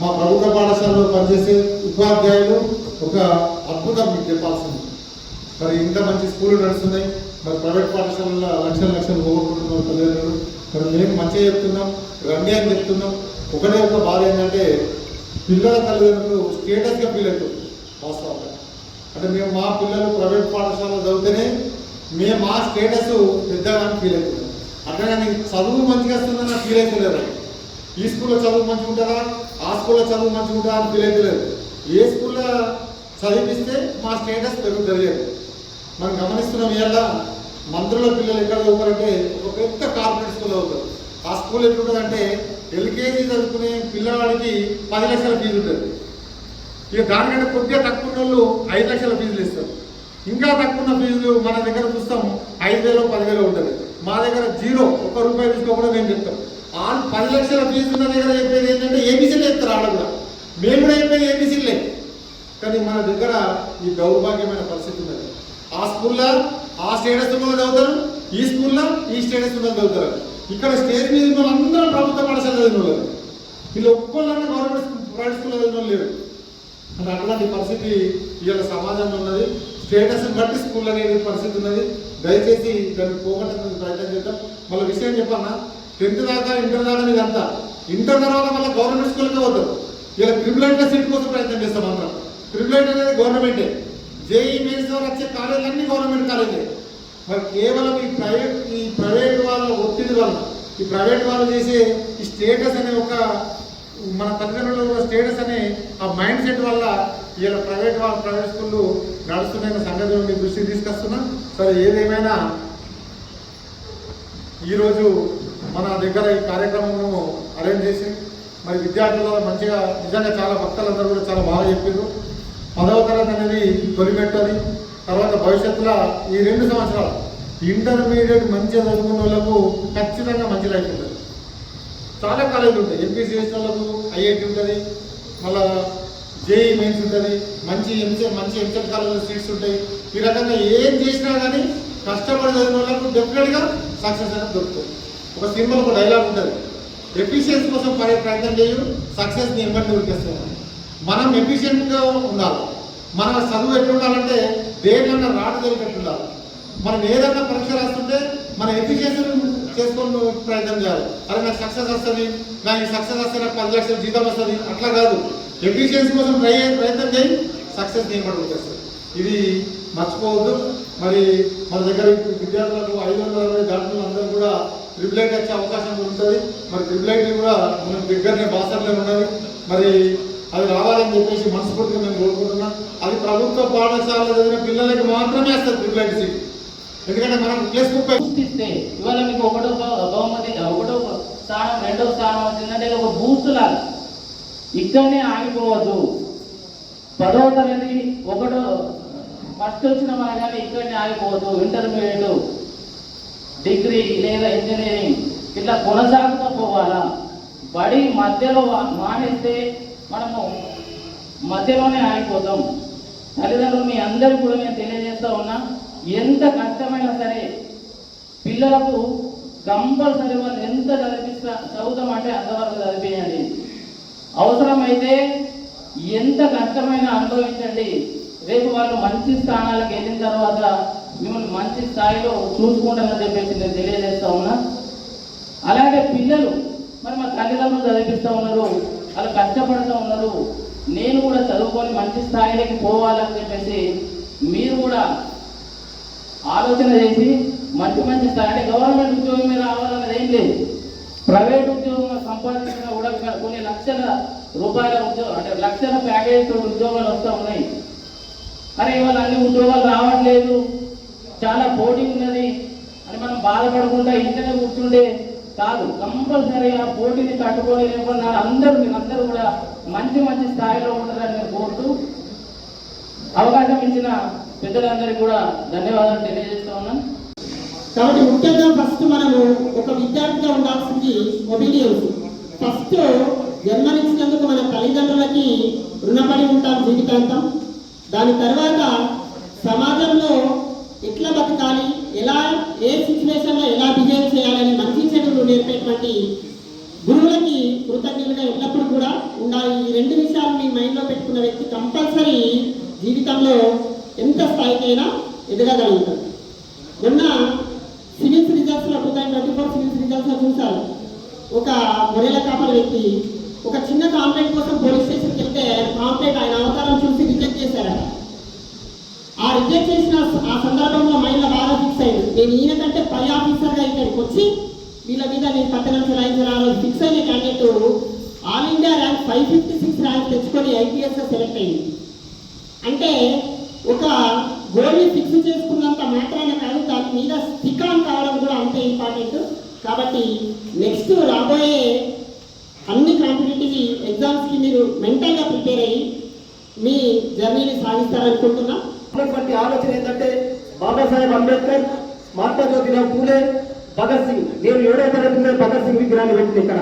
మా ప్రభుత్వ పాఠశాలలో పనిచేసే ఉపాధ్యాయులు ఒక అద్భుతం మీకు చెప్పాల్సింది. మరి ఇంత మంచి స్కూళ్ళు నడుస్తున్నాయి మరి ప్రైవేట్ పాఠశాలలో లక్షల లక్షలు పోగొట్టుకుంటున్నారు తల్లిదండ్రులు. మరి మేము మంచిగా చెప్తున్నాం రండి అని చెప్తున్నాం. ఒకటే ఒక బాధ ఏంటంటే పిల్లల తల్లిదండ్రులు స్టేటస్గా ఫీల్ అవుతుంది వాస్తవంగా. అంటే మేము మా పిల్లలు ప్రైవేట్ పాఠశాలలో చదివితేనే మేము మా స్టేటస్ పెద్దగా ఫీల్ అవుతున్నాం. అట్లా చదువు మంచిగా వస్తుందని నాకు ఫీల్ అవుతలేదు ఈ స్కూల్లో చదువు మంచిగా ఉంటుందా? ఆ స్కూల్లో చదువు మంచిగా ఉంటుందా అని ఫీల్ లేదు ఏ స్కూల్లో చదివిస్తే మా స్టేటస్ పెరుగుతుంది. మనం గమనిస్తున్నాం ఇవాళ మంత్రుల పిల్లలు ఎక్కడ చదువుతారంటే ఒక పెద్ద కార్పొరేట్ స్కూల్ చదువుతారు. ఆ స్కూల్ ఎట్లుంటుందంటే ఎల్కేజీ చదువుకునే పిల్లవాడికి పది లక్షల ఫీజు ఉంటుంది. ఇక దానికంటే కొద్దిగా తక్కువ వాళ్ళు ఐదు లక్షల ఫీజులు ఇస్తారు. ఇంకా తక్కువ ఉన్న ఫీజులు మన దగ్గర చూస్తాం ఐదు వేలు పదివేలు ఉంటుంది. మా దగ్గర జీరో ఒక్క రూపాయి తీసుకోకుండా మేము చెప్తాం. ఆ పది లక్షల ఫీజు ఉన్న దగ్గర చెప్పేది ఏంటంటే ఏబీసీలు చెప్తారు వాళ్ళు కూడా. మేము కూడా చెప్పేది ఏబీసీలే కానీ మన దగ్గర ఈ దౌర్భాగ్యమైన పరిస్థితి ఉన్నది. ఆ స్కూల్లో ఆ స్టేటస్ ఉన్న వాళ్ళు చదువుతారు ఈ స్కూల్లో ఈ స్టేటస్ ఉన్న వాళ్ళు చదువుతారు. ఇక్కడ స్టేజ్ మీద ఉన్న వాళ్ళందరూ ప్రభుత్వ పాఠశాల చదివిన వాళ్ళు వీళ్ళు ఒక్కొక్కళ్ళన్నా గవర్నమెంట్ స్కూల్ ప్రైవేట్ స్కూల్లో చదివిన వాళ్ళు లేరు. అంటే అట్లాంటి పరిస్థితి ఇవాళ సమాజంలో ఉన్నది. స్టేటస్ బట్టి స్కూల్ అనేది పరిస్థితి ఉన్నది. దయచేసి దాన్ని పోగొట్టడానికి ప్రయత్నం చేద్దాం. మళ్ళీ విషయం చెప్పన్నా టెన్త్ దాకా ఇంటర్ దాకా ఇది అంతా. ఇంటర్ తర్వాత మళ్ళీ గవర్నమెంట్ స్కూల్కే పోతారు ఇలా ట్రిపుల్ సీట్ కోసం ప్రయత్నం చేస్తాం అందరం. ట్రిపుల్ అనేది గవర్నమెంటే జేఈ మెయిన్స్ ద్వారా వచ్చే కాలేజీ గవర్నమెంట్ కాలేజే మరి కేవలం ఈ ప్రైవేట్ ఈ ప్రైవేట్ వాళ్ళ ఒత్తిడి వల్ల ఈ ప్రైవేట్ వాళ్ళు చేసే ఈ స్టేటస్ అనే ఒక మన తల్లిదండ్రులు కూడా స్టేటస్ అనే ఆ మైండ్ సెట్ వల్ల ఇలా ప్రైవేట్ వాళ్ళ ప్రైవేట్ స్కూళ్ళు నడుస్తున్న సంగతి నుండి దృష్టికి తీసుకొస్తున్నా. సరే ఏదేమైనా ఈరోజు మన దగ్గర ఈ కార్యక్రమం అరేంజ్ చేసి మరి విద్యార్థులు మంచిగా నిజంగా చాలా భక్తులందరూ కూడా చాలా బాగా చెప్పారు పదవ తరగతి అనేది తొలిమెట్టు తర్వాత భవిష్యత్తులో ఈ రెండు సంవత్సరాలు ఇంటర్మీడియట్ మంచిగా చదువుకున్న వాళ్ళకు ఖచ్చితంగా మంచి లైఫ్ ఉంటుంది. చాలా కాలేజీలు ఉంటాయి. ఎంపీసీ చేసిన వాళ్ళకు ఐఐటి ఉంటుంది. మళ్ళా జేఈ మెయిన్స్ ఉంటుంది. మంచి ఎంసెట్ మంచి ఎంసెట్ కాలేజీలో సీట్స్ ఉంటాయి. ఈ రకంగా ఏం చేసినా కానీ కష్టపడి చదివిన వాళ్ళకు డెఫినెట్గా సక్సెస్ అనేది దొరుకుతుంది. ఒక సినిమాలో ఒక డైలాగ్ ఉంటుంది. ఎఫిషియన్స్ కోసం పడే ప్రయత్నం చేయు సక్సెస్ని ఇవ్వండి ఉరికేస్తాం మనం ఎఫిషియెంట్గా ఉండాలి. మన చదువు ఎట్లుండాలంటే దేనికన్నా రాటు జరిగేట్టుండాలి మనం ఏదన్నా పరీక్ష రాస్తుంటే మన ఎఫిషియన్సీ చేసుకొని ప్రయత్నం చేయాలి. అరే నాకు సక్సెస్ వస్తుంది నాకు సక్సెస్ వస్తే నాకు పది లక్షల జీతం వస్తుంది అట్లా కాదు. ఎఫిషియన్సీ కోసం ట్రై అయ్యే ప్రయత్నం చేయి సక్సెస్ నేను కూడా వచ్చేస్తుంది ఇది మర్చిపోవద్దు. మరి మన దగ్గర విద్యార్థులకు ఐదు వందల అరవై దాంట్లో అందరూ కూడా ట్రిపులైట్ వచ్చే అవకాశం ఉంటుంది. మరి ట్రిపులైట్ కూడా మనం దగ్గరనే బాసర్లో ఉన్నది మరి అది రావాలని చెప్పేసి మనస్ఫూర్తిగా మేము కోరుకుంటున్నాం. అది ప్రభుత్వ పాఠశాలలో చదివిన పిల్లలకి మాత్రమే వస్తుంది ట్రిపులైట్ సీట్. ఎందుకంటే మనం ప్లస్ ముప్పై ఇస్తే ఇవాళ మీకు ఒకటో బహుమతి ఒకటో స్థానం రెండో స్థానం వచ్చిందంటే ఒక బూస్ట్ లాగా. ఇక్కడనే ఆగిపోవద్దు. పదో తరగతి ఒకటో ఫస్ట్ వచ్చిన మన కానీ ఇక్కడనే ఆగిపోవద్దు ఇంటర్మీడియట్ డిగ్రీ లేదా ఇంజనీరింగ్ ఇట్లా కొనసాగుతూ పోవాలా? బడి మధ్యలో మానేస్తే మనము మధ్యలోనే ఆగిపోతాం. తల్లిదండ్రులు మీ అందరికీ కూడా నేను తెలియజేస్తా ఉన్నా ఎంత కష్టమైనా సరే పిల్లలకు కంపల్సరీ వాళ్ళు ఎంత చదివిస్తా చదువుతామంటే అంతవరకు చదివేయండి. అవసరమైతే ఎంత కష్టమైనా అనుభవించండి. రేపు వాళ్ళు మంచి స్థానాలకు వెళ్ళిన తర్వాత మిమ్మల్ని మంచి స్థాయిలో చూసుకుంటారని చెప్పేసి నేను తెలియజేస్తా ఉన్నా. అలాగే పిల్లలు మరి మా తల్లిదండ్రులు చదివిస్తూ ఉన్నారు వాళ్ళు కష్టపడుతూ ఉన్నారు. నేను కూడా చదువుకొని మంచి స్థాయిలోకి పోవాలని చెప్పేసి మీరు కూడా ఆలోచన చేసి మంచి మంచి స్థాయి అంటే గవర్నమెంట్ ఉద్యోగం మీద రావాలన్నది ఏం లేదు. ప్రైవేట్ ఉద్యోగం సంపాదించినా కూడా కొన్ని లక్షల రూపాయల ఉద్యోగం అంటే లక్షల ప్యాకేజ్ తోటి ఉద్యోగాలు వస్తూ ఉన్నాయి. అరే ఇవాళ అన్ని ఉద్యోగాలు రావట్లేదు. చాలా పోటీ ఉన్నది. అని మనం బాధపడకుండా ఇంటనే కూర్చుండే కాదు కంపల్సరీగా పోటీని తట్టుకొని లేకుండా అందరూ మీరు అందరూ కూడా మంచి మంచి స్థాయిలో ఉంటారని నేను కోరుతూ అవకాశం ఇచ్చిన పెద్దలందరికీ కూడా ధన్యవాదాలు తెలియజేస్తా ఉన్నాను. కాబట్టి ముఖ్యంగా ఫస్ట్ మనము ఒక విద్యార్థిగా ఉండాల్సింది ఒబీడియన్స్ ఫస్ట్ జన్మనిచ్చినందుకు మన తల్లిదండ్రులకి రుణపడి ఉంటాం జీవితాంతం. దాని తర్వాత సమాజంలో ఎట్లా బతకాలి ఎలా ఏ సిచ్యువేషన్లో ఎలా బిహేవ్ చేయాలని మంచి చెడులు నేర్పేటువంటి గురువులకి కృతజ్ఞతగా ఎల్లప్పుడూ కూడా ఉండాలి. ఈ రెండు విషయాలు మీ మైండ్లో పెట్టుకున్న వ్యక్తి కంపల్సరీ జీవితంలో ఎంత స్థాయికైనా ఎదగగలుగుతాడు. మొన్న civils రిజల్ట్స్లో two thousand twenty four civils రిజల్ట్స్లో చూశారు. ఒక గొర్రెల కాపల వ్యక్తి ఒక చిన్న కాంప్లైంట్ కోసం పోలీస్ స్టేషన్కి వెళ్తే కాంప్లైంట్ ఆయన అవతారం చూసి రిజెక్ట్ చేశారట ఆ రిజెక్ట్ చేసిన ఆ సందర్భంలో మైండ్లో బాగా ఫిక్స్ అయింది. నేను ఈయన కంటే పై ఆఫీసర్గా ఇక్కడికి వచ్చి వీళ్ళ మీద నేను పట్టణం చెలాయించాలని ఫిక్స్ అయిన candidate all India rank five fifty six rank తెచ్చుకొని ఐపీఎస్గా సెలెక్ట్ అయింది. అంటే ఒక గోల్ని ఫిక్స్ చేసుకున్నంత మాత్రాన కాదు దాని మీద స్టిక్ ఆన్ కావడం కూడా అంతే ఇంపార్టెంట్ కాబట్టి నెక్స్ట్ రాబోయే అన్ని కాంపిటేటివ్ ఎగ్జామ్స్కి మీరు మెంటల్గా ప్రిపేర్ అయ్యి మీ జర్నీని సాగిస్తారనుకుంటున్నా. ఉన్నటువంటి ఆలోచన ఏంటంటే బాబాసాహెబ్ అంబేద్కర్ మహాత్మా జ్యోతిరావు పూలే భగత్ సింగ్. నేను ఏడో తరగతిలో భగత్ సింగ్ విగ్రహాన్ని పెట్టింది ఇక్కడ.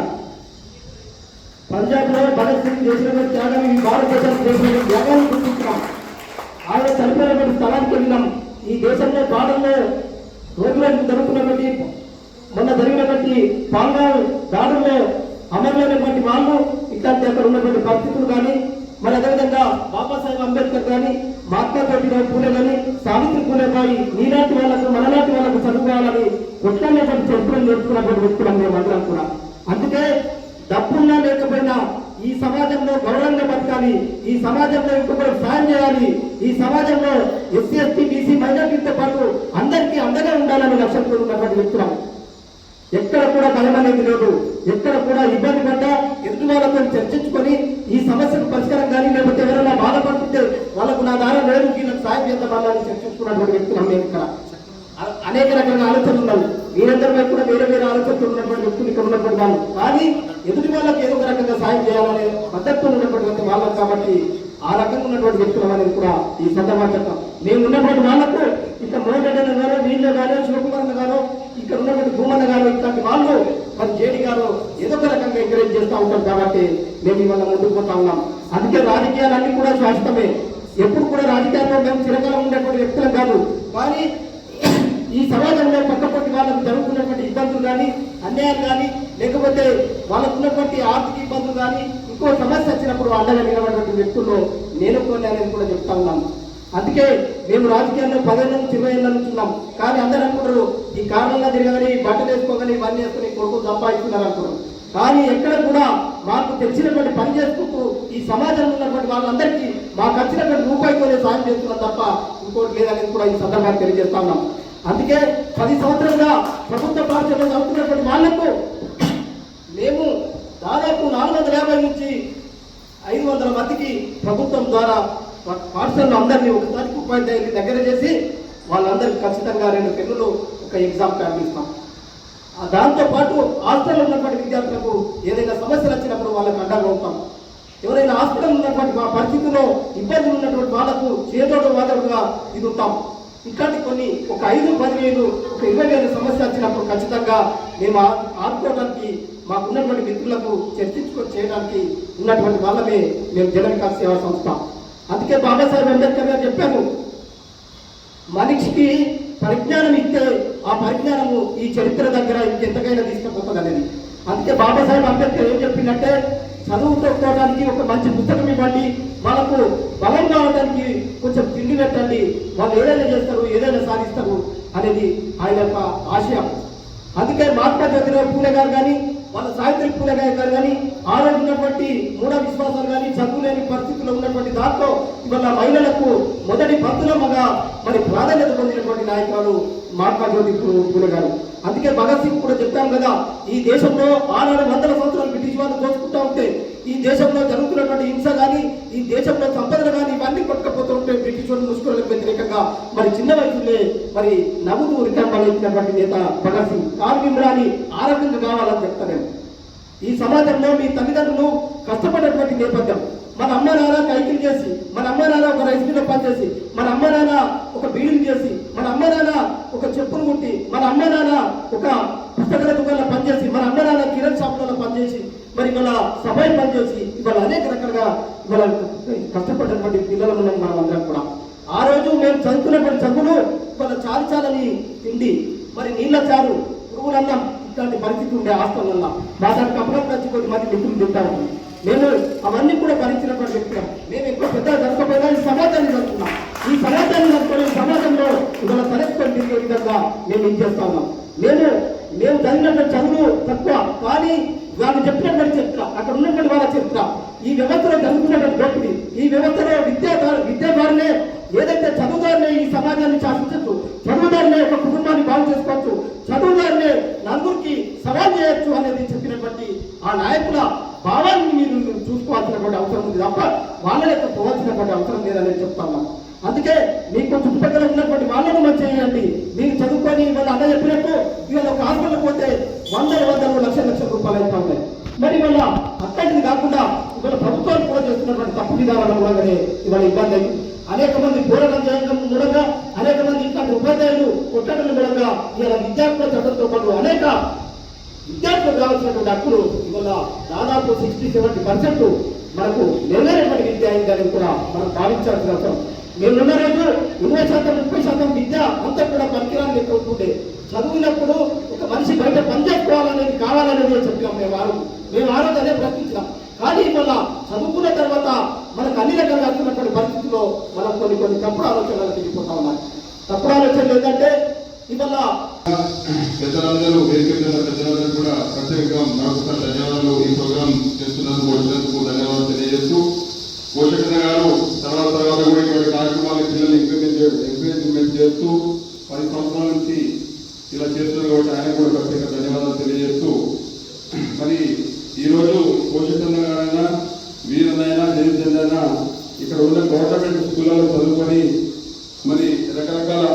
పంజాబ్లో భగత్ సింగ్ చేసినటువంటి త్యాగం ఈ భారతదేశం చేసినటువంటి త్యాగాన్ని గుర్తించాం ఆయన చనిపోయినటువంటి స్థలానికి వెళ్ళినాం. ఈ దేశంలో భాగంలో రోజులకు జరుగుతున్నటువంటి మొన్న జరిగినటువంటి పాల్గాం దాడుల్లో అమరులైనటువంటి వాళ్ళు ఇట్లాంటి అక్కడ ఉన్నటువంటి పరిస్థితులు కానీ మరి అదే బాబాసాహెబ్ అంబేద్కర్ కానీ మహాత్మా జ్యోతిరావు పూలే కానీ సావిత్రి పూలే బాయి నీలాంటి వాళ్ళకు మనలాంటి వాళ్ళకు చదువుకోవాలని కొట్లాడేటువంటి చరిత్రను నేర్చుకున్నటువంటి వ్యక్తులం మేము అందరం కూడా. అందుకే డబ్బున్నా లేకపోయినా ఈ సమాజంలో గౌరవంగా బతకాలి ఈ సమాజంలో ఇంకొకరు సాయం చేయాలి ఈ సమాజంలో ఎస్సీ ఎస్టీ బీసీ మైనార్టీతో పాటు అందరికీ అందగా ఉండాలని లక్ష్యంతో ఉన్నటువంటి వ్యక్తులం. ఎక్కడ కూడా భయం అనేది లేదు. ఎక్కడ కూడా ఇబ్బంది పడ్డా ఎదుటి వాళ్ళతో చర్చించుకొని ఈ సమస్యకు పరిష్కారం కానీ లేకపోతే ఎవరైనా బాధపడుతుంటే వాళ్ళకు లేదు వీళ్ళకి సాయం చేద్దామని చర్చించుకున్నటువంటి వ్యక్తులు మేము ఇక్కడ. అనేక రకాల ఆలోచనలు ఉన్నాయి. మీరందరి వైపు కూడా వేరే వేరే ఆలోచనలు ఉన్నటువంటి వ్యక్తులు ఇక్కడ ఉన్నటువంటి వాళ్ళు. కానీ ఎదుటి వాళ్ళకి ఏదో ఒక రకంగా సాయం చేయాలనే పద్ధతితో ఉన్నటువంటి వాళ్ళకు కాబట్టి ఆ రకంగా ఉన్నటువంటి వ్యక్తులు అనేది కూడా ఈ సందర్భంగా చెప్తాం. మేము ఉన్నటువంటి వాళ్ళకు ఇక్కడ మోహన్ గారు వీళ్ళు గారు శివకుమార్ గారు ఇక్కడ ఉన్నటువంటి భూమన్న గారు ఇట్లాంటి వాళ్ళు మరి జేడి గారు ఏదో ఒక రకంగా ఎంకరేజ్ చేస్తూ ఉంటారు కాబట్టి మేము ఇవాళ ముందుకు పోతా ఉన్నాం. అందుకే రాజకీయాలన్నీ కూడా శాశ్వతమే. ఎప్పుడు కూడా రాజకీయాల్లో మేము చిరకాలం ఉండేటువంటి వ్యక్తులు కాదు. కానీ ఈ సమాజంలో పక్కపొట్టి వాళ్ళకు జరుగుతున్నటువంటి ఇబ్బందులు కానీ అన్యాయం కానీ లేకపోతే వాళ్ళకు ఉన్నటువంటి ఆర్థిక ఇబ్బందులు కానీ ఇంకో సమస్య వచ్చినప్పుడు అండగా నిలబడినటువంటి వ్యక్తుల్లో నేను కొన్ని అనేది కూడా చెప్తా ఉన్నాను. అందుకే మేము రాజకీయాల్లో పదేళ్ళ నుంచి ఇరవై ఏళ్ళ నుంచి ఉన్నాం. కానీ అందరూ అనుకుంటారు ఈ కారణంగా తిరగని బట్టలు వేసుకోగలి ఇవన్నీ వేసుకుని కొడుకు సంపాదిస్తున్నారు అనుకున్నారు కానీ ఎక్కడ కూడా మాకు తెలిసినటువంటి పని చేసుకుంటూ ఈ సమాజంలో ఉన్నటువంటి వాళ్ళందరికీ మాకు వచ్చినటువంటి రూపాయితోనే సాయం చేస్తున్నాం తప్ప ఇంకోటి లేదనేది కూడా ఈ సందర్భాన్ని తెలియజేస్తా ఉన్నాం. అందుకే పది సంవత్సరంగా ప్రభుత్వ పాఠశాలలో చదువుతున్నటువంటి వాళ్ళకు మేము దాదాపు నాలుగు వందల యాభై నుంచి ఐదు వందల మందికి ప్రభుత్వం ద్వారా పా- పాఠశాలలో అందరినీ ఒకసారి ఉపాధ్యాయుని దగ్గర చేసి వాళ్ళందరికీ ఖచ్చితంగా రెండు పెన్నులు ఒక ఎగ్జామ్ ప్యాడ్ దాంతోపాటు ఆ హాస్టల్లో ఉన్నటువంటి విద్యార్థులకు ఏదైనా సమస్యలు వచ్చినప్పుడు వాళ్ళకి అండగా ఉంటాం. ఎవరైనా హాస్పిటల్ ఉన్నటువంటి మా పరిస్థితుల్లో ఇబ్బందులు ఉన్నటువంటి వాళ్ళకు చేదోడు వాదోడుగా ఇది ఉంటాం ఇట్లాంటి కొన్ని ఒక ఐదు పదివేలు ఒక ఇరవై వేల సమస్య వచ్చినప్పుడు ఖచ్చితంగా మేము ఆ- ఆదుకోవడానికి మాకు ఉన్నటువంటి మిత్రులకు చర్చించుకొని చేయడానికి ఉన్నటువంటి వాళ్ళమే మేము జన వికాస్ సేవా సంస్థ. అందుకే బాబాసాహెబ్ అంబేద్కర్ గారు చెప్పాను మనిషికి పరిజ్ఞానం ఇస్తే ఆ పరిజ్ఞానము ఈ చరిత్ర దగ్గర ఇంకెంతకైనా తీసుకుపోతుంది అనేది అందుకే బాబాసాహెబ్ అంబేద్కర్ ఏం చెప్పిందంటే చదువుకోవడానికి ఒక మంచి పుస్తకం ఇవ్వండి. వాళ్ళకు బలం కావడానికి కొంచెం తిండి పెట్టండి. వాళ్ళు ఏదైనా చేస్తారు ఏదైనా సాధిస్తారు అనేది ఆయన యొక్క ఆశయం అందుకే మహాత్మా జ్యోతిరావు పూలే గారు కానీ వాళ్ళ సావిత్రి పూలే గారు కానీ ఆ రోజు ఉన్నటువంటి మూఢ విశ్వాసాలు కానీ చదువు లేని పరిస్థితుల్లో ఉన్నటువంటి దాంట్లో ఇవాళ మహిళలకు మొదటి భక్తులమ్మగా మరి ప్రాధాన్యత పొందినటువంటి నాయకురాలు మహాత్మా జ్యోతి పూలే గారు. అందుకే భగత్ సింగ్ కూడా చెప్పాం కదా ఈ దేశంలో ఆనాడు వందల సంవత్సరాలు బ్రిటిష్ వాళ్ళు దోచుకుంటా ఉంటే ఈ దేశంలో జరుగుతున్నటువంటి హింస కానీ ఈ దేశంలో సంపదలు కానీ ఇవన్నీ కొట్టుకపోతూ ఉంటే బ్రిటిష్ వాళ్ళు ముసుగులకు వ్యతిరేకంగా మరి చిన్న వయసులే మరి నవ్వుతూ రిటర్న్ ఇచ్చినటువంటి నేత భగత్ సింగ్. కార్మికురాని ఆ రకంగా కావాలని చెప్తాను ఈ సమాజంలో మీ తల్లిదండ్రులు కష్టపడినటువంటి నేపథ్యం మన అమ్మ నాన్న కైకిలు చేసి మన అమ్మ నాన్న ఒక రైస్ మీద పనిచేసి మన అమ్మ నాన్న ఒక బీడీలు చేసి మన అమ్మ నాన్న ఒక చెప్పులు కుట్టి మన అమ్మ నాన్న ఒక పుస్తకాల దుకాణంలో పనిచేసి మన అమ్మ నాన్న కిరణ్ షాపులలో పనిచేసి మరి ఇవాళ సభాయి పనిచేసి ఇవాళ అనేక రకాలుగా ఇవాళ కష్టపడినటువంటి పిల్లలు ఉన్నాం మనం అందరం కూడా. ఆ రోజు మేము చదువుకున్నటువంటి చదువులు ఇవాళ చాలు చాలని తిండి మరి నీళ్ళ చారు పురుగులన్నం ఇట్లాంటి పరిస్థితి ఉండే హాస్టల్లో మా దానికి అప్పుడప్పుడు వచ్చి కొద్ది మంది మిత్రులు తింటారు. మేము అవన్నీ కూడా భరించినటువంటి వ్యక్తులం మేము ఎక్కువ పెద్ద జరగకపోయినా ఈ సమాజాన్ని జరుపుకున్నాం ఈ సమాజాన్ని జరుపుకొని ఈ సమాజంలో ఇవాళ తలెత్తుకొని తిరిగే విధంగా మేము ఏం చేస్తా ఉన్నాం. మేము మేము చదివినటువంటి చదువు తక్కువ కానీ వాళ్ళు చెప్పినటువంటి చరిత్ర అక్కడ ఉన్నటువంటి వాళ్ళ చరిత్ర ఈ వ్యవస్థలో జరుగుతున్నటువంటి దోపిడీ ఈ వ్యవస్థలో విద్యా విద్యాదారులే ఏదైతే చదువుదారులే ఈ సమాజాన్ని శాసించచ్చు చదువుదారులే ఒక కుటుంబాన్ని బాగు చేసుకోవచ్చు చదువుదారులే నలుగురికి సవాల్ చేయొచ్చు అనేది చెప్పినటువంటి ఆ నాయకుల భావాన్ని మీరు చూసుకోవాల్సినటువంటి అవసరం ఉంది తప్ప వాళ్ళ యొక్క పోవాల్సినటువంటి అవసరం లేదని చెప్తాను అందుకే మీకు చుట్టుపక్కల ఉన్నటువంటి వాళ్ళను మంచి చేయండి. మీరు చదువుకొని ఇవాళ అన్న చెప్పినట్టు ఇవాళ ఒక హాస్పిటల్ పోతే వందల వందలు లక్షల లక్షల రూపాయలు అవుతా ఉన్నాయి. మరి ఇవాళ అక్కడిది కాకుండా ఇవాళ ప్రభుత్వాలు కూడా చేస్తున్నటువంటి తప్పు విధానాల మూలంగానే ఇవాళ ఇబ్బంది అయింది అనేక మంది పోరాటం చేయడం మూలంగా అనేక మంది ఇట్లాంటి ఉపాధ్యాయులు కొట్టడం మూలంగా ఇవాళ విద్యార్థుల చట్టంతో పాటు అనేక విద్యార్థులకు కావాల్సినటువంటి హక్కులు ఇవాళ దాదాపు సిక్స్టీ సెవెంటీ పర్సెంట్ మనకు నెరవేరేటువంటి విద్య అయిందని కూడా మనం భావించాల్సిన అవసరం. మేమున్న రోజు ఇరవై శాతం ముప్పై శాతం విద్య అంతా కూడా పనికిరాని లెక్క ఉంటుండే. చదువునప్పుడు ఒక మనిషి బయట పనిచేసుకోవాలనేది కావాలనేది చెప్పాం మేము వారు మేము ఆ రోజు అదే ప్రశ్నించాం కానీ మళ్ళా చదువుకున్న తర్వాత మనకు అన్ని రకాలుగా వస్తున్నటువంటి పరిస్థితుల్లో మనం కొన్ని కొన్ని తప్పుడు ఆలోచనలు తిరిగిపోతా ఉన్నాయి తప్పుడు ఆలోచనలు ఏంటంటే ఇవాళ పెద్దలందరూ వేదిక మీద పెద్దలందరూ కూడా ప్రత్యేకంగా మరొకసారి ధన్యవాదాలు ఈ ప్రోగ్రాం చేస్తున్నందుకు వచ్చినందుకు ధన్యవాదాలు తెలియజేస్తూ పోషకన్న గారు తర్వాత తర్వాత కూడా ఇటువంటి కార్యక్రమాలు పిల్లలు ఇంప్లిమెంట్ ఎంకరేజ్మెంట్ చేస్తూ పది సంవత్సరాల నుంచి ఇలా చేస్తున్నారు కాబట్టి ఆయన కూడా ప్రత్యేక ధన్యవాదాలు తెలియజేస్తూ మరి ఈరోజు పోషకన్న గారైనా వీరనైనా జయచంద్ ఇక్కడ ఉన్న గవర్నమెంట్ స్కూళ్ళలో చదువుకొని మరి రకరకాల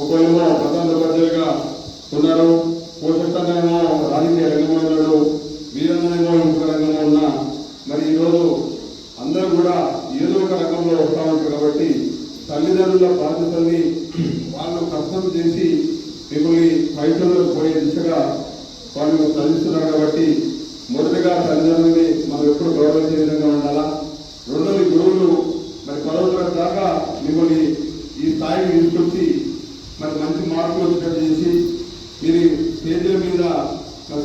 ఒకళ్ళేమో ప్రధాన ఉపాధ్యాయులుగా ఉన్నారు. పోషకనేమో రాజకీయ రంగంలో ఉన్నాడు వీరందరేమో ఇంకొక రంగంలో మరి ఈరోజు అందరూ కూడా ఏదో ఒక రంగంలో వస్తూ ఉంటారు కాబట్టి తల్లిదండ్రుల బాధ్యతల్ని వాళ్ళు కష్టం చేసి మిమ్మల్ని పైసల్లో పోయే దిశగా వాళ్ళు చదివిస్తున్నారు కాబట్టి మొదటిగా తల్లిదండ్రులని మనం ఎప్పుడు గౌరవించే విధంగా ఉండాలా రెండోది గురువులు మరి పదవ తరగతి దాకా మిమ్మల్ని ఈ స్థాయికి తీసుకొచ్చి మరి మంచి మార్కులు వచ్చేటట్టు చేసి మీరు స్టేజ్ల మీద మరి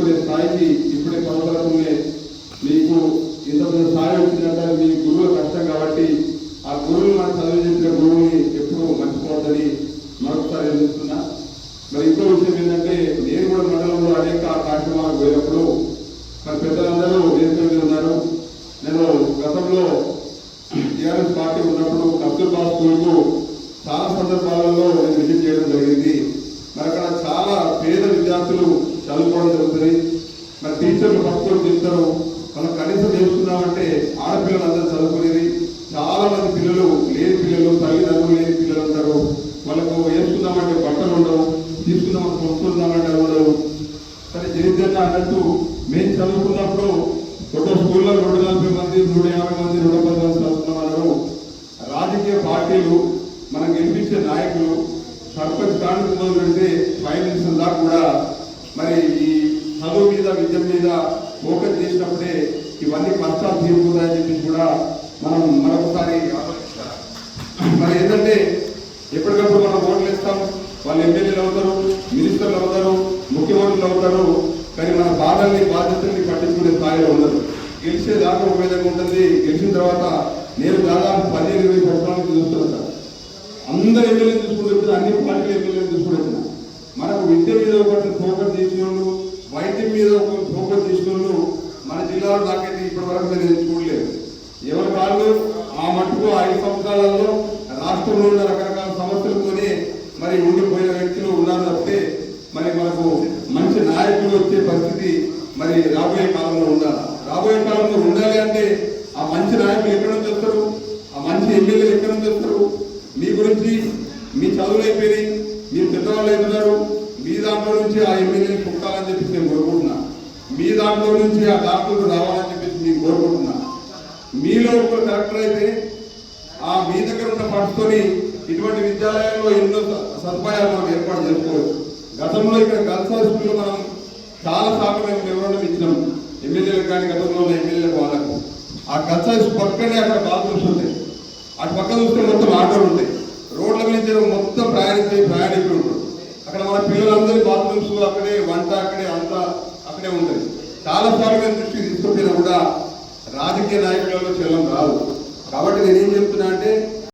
ఇప్పుడే స్థాయికి ఇప్పుడే పదవ మీకు ఇంత పెద్ద స్థాయి వచ్చిందంటే మీ గురువు కష్టం కాబట్టి ఆ గురువులు మనం చదివించిన గురువుని ఎప్పుడూ మర్చిపోద్దని మరొకసారి అందిస్తున్నా మరి ఇంకో విషయం ఏంటంటే నేను కూడా మండలంలో అనేక కార్యక్రమాలకు పోయినప్పుడు మరి పెద్దలందరూ వేదిక ఉన్నారు. నేను గతంలో టీఆర్ఎస్ పార్టీ ఉన్నప్పుడు కస్తూర్బా స్కూల్కు చాలా సందర్భాలలో నేను విజిట్ చేయడం జరిగింది. మరి అక్కడ చాలా పేద విద్యార్థులు చదువుకోవడం జరుగుతుంది. మరి టీచర్లు భక్తులు చెప్తారు. మనం కనీసం చేసుకున్నామంటే ఆడపిల్లలు అందరూ చదువుకునేది చాలా మంది పిల్లలు లేని పిల్లలు తల్లిదండ్రులు లేని పిల్లలు ఉంటారు వాళ్ళకు వేసుకుందామంటే బట్టలు ఉండవు తీసుకుందాం కొనుక్కుందామంటే ఉండవు. సరే జనిద్దండ అన్నట్టు మేము చదువుకున్నప్పుడు ఒక స్కూల్లో రెండు నలభై మంది నూట యాభై మంది నూట పది మంది చదువుతున్న వాళ్ళు రాజకీయ పార్టీలు మనం గెలిపించే నాయకులు సర్పంచ్ కానుక మొదలు పెడితే ప్రైమ్ మినిస్టర్ దాకా కూడా మరి ఈ చదువు మీద విద్య మీద ఫోకస్ చేసినప్పుడే ఇవన్నీ కష్టాలు తీరుకుంటాయని చెప్పి కూడా మనం మరొకసారి ఆలోచించాలి. మరి ఏంటంటే ఎప్పటికప్పుడు మనం ఓట్లు ఇస్తాం వాళ్ళు ఎమ్మెల్యేలు అవుతారు మినిస్టర్లు అవుతారు ముఖ్యమంత్రులు అవుతారు కానీ మన బాధల్ని బాధ్యతల్ని పట్టించుకునే స్థాయిలో ఉండదు గెలిచే దాకా ఒక విధంగా ఉంటుంది. గెలిచిన తర్వాత నేను దాదాపు పదిహేను ఇరవై సంవత్సరాల నుంచి చూస్తున్నాను అందరు ఎమ్మెల్యేలు చూసుకుంటే అన్ని పార్టీలు ఎమ్మెల్యేలు చూసుకుంటున్నా మనకు విద్య మీద ఒకటి ఫోకస్ చేసిన వాళ్ళు వైద్యం మీద ఒకటి ఫోకస్ చేసిన వాళ్ళు మన జిల్లాలో నాకైతే ఇప్పటి వరకు నేను చూడలేదు. ఎవరి వాళ్ళు ఆ మట్టుకు ఐదు సంవత్సరాలలో రాష్ట్రంలో ఉన్న రకరకాల సమస్యలతోనే మరి ఉండిపోయిన వ్యక్తులు ఉన్నారు తప్పితే మరి మనకు మంచి నాయకులు వచ్చే పరిస్థితి మరి రాబోయే కాలం ఉండాలి రాబోయే కాలంలో ఉండాలి అంటే ఆ మంచి నాయకులు ఎక్కడ నుంచి వస్తారు ఆ మంచి ఎమ్మెల్యేలు ఎక్కడ నుంచి వస్తారు మీ గురించి మీ చదువులు అయిపోయినాయి మీరు పెద్దవాళ్ళు అవుతున్నారు మీ దాంట్లో నుంచి ఆ ఎమ్మెల్యేని పుట్టాలని చెప్పేసి నేను కోరుకుంటున్నా మీ దాంట్లో నుంచి ఆ డాక్టర్లు రావాలని చెప్పేసి నేను కోరుకుంటున్నా మీలో ఒకరు కరెక్టర్ అయితే ఆ మీ దగ్గర ఉన్న ఫండ్స్తోని ఇటువంటి విద్యాలయాల్లో ఎన్నో సదుపాయాలు మనం ఏర్పాటు చేసుకోవచ్చు. గతంలో ఇక్కడ గర్ల్స్ స్కూల్లో మనం చాలా సార్లు మేము వివరణ ఇచ్చినాం. ఎమ్మెల్యేలకు కానీ గతంలో ఉన్న ఎమ్మెల్యేలకు వాళ్ళకు. ఆ గర్ల్స్ స్కూల్ పక్కనే అక్కడ బాత్రూమ్స్ ఉంటాయి. అటు పక్క చూస్తే మొత్తం ఆటోలు ఉంటాయి. రోడ్ల మీద మొత్తం ప్రయాణించే ప్రయాణికులు ఉంటారు. అక్కడ మన పిల్లలందరి బాత్రూమ్స్ అక్కడే వంట అక్కడే అంతా అక్కడే ఉంటుంది. చాలా సార్లు మేము దృష్టికి తీసుకొచ్చినా కూడా రాజకీయ నాయకులలో చెల్లం రాదు. కాబట్టి నేనేం చెప్తున్నా అంటే